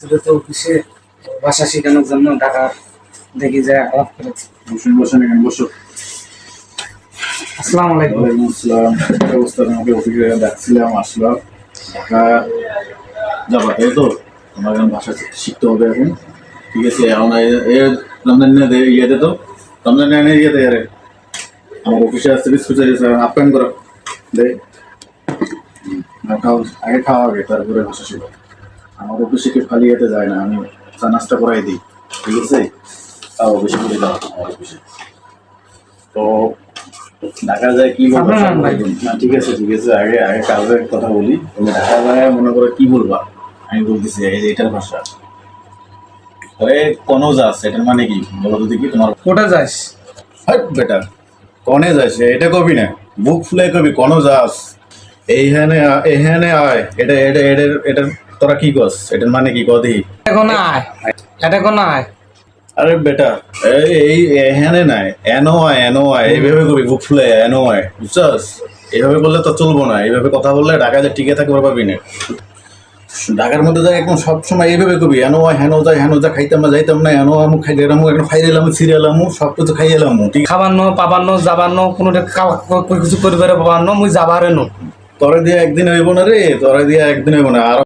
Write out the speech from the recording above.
ছোটো তো অফিসে ভাষা শেখানোর জন্য ঢাকা দেখি যায় আলাপ করেছি। বসুন বসুন এখানে বসো। আসসালামু আলাইকুম। ওয়ালাইকুম আসসালাম। কি অবস্থা তোমাকে অফিসে ডাকছিলাম আসলাম। ঢাকা যাবা তাই তো? তোমার এখন ভাষা শিখতে হবে এখন। ঠিক আছে এখন এ- এ রমজান নিয়ে দে দে তো? রমজান নিয়ে আরে। আমার অফিসে আসতে বিস্কুট আপ্যায়ন করো দে। খাও আগে খাওয়া আগে তারপরে ভাষা শিখো আমার অফিসে কেউ খালি যেতে যায় না আমি চা নাস্তা করাই দিই ঠিক আছে? তাও অফিসে করে দাও আমার অফিসে তো ঢাকা যায় কি বলব? ঠিক আছে ঠিক আছে আগে আগে কাজের কথা বলি। তুমি ঢাকা যায় মনে করো কি বলবা? আমি বলতেছি এই যে এটার ভাষা। আরে কোনো যাস এটার মানে কি? বলো তো দেখি তোমার কোটা যাস? হাট বেটা। কনে যাস এটা কবি না? বুক ফুলে কবি কোনো যাস। এইখানে এইখানে আয়। এটা এটা এটার এটার তোরা কি কস এটার মানে কি? কদি। এখন আয়। এটা কোন আয়। আরে বেটা এই এই এখানে নাই। এনো আয় এনো আয়। এইভাবে কবি বুক ফুলে এনো আয়। বুঝছস? এইভাবে বললে তো চলবো না। এইভাবে কথা বললে ঢাকায় যে টিকে থাকতে পারবি না। ঢাকার মধ্যে যায় একদম সবসময় এইভাবে কবি এনো আয় হেনো যায় হেনো যা খাইতাম না যাইতাম না এনো আমু খাই দিলাম একদম খাই দিলাম সিরিয়ালামু সব কিছু খাই এলাম ঠিক খাবান্ন পাবান্ন যাবান্ন কোনো কিছু করিবার পাবান্ন মুই যাবারে নো তরে দিয়ে একদিন হইব না রে তরে দিয়ে একদিন হইব না। আর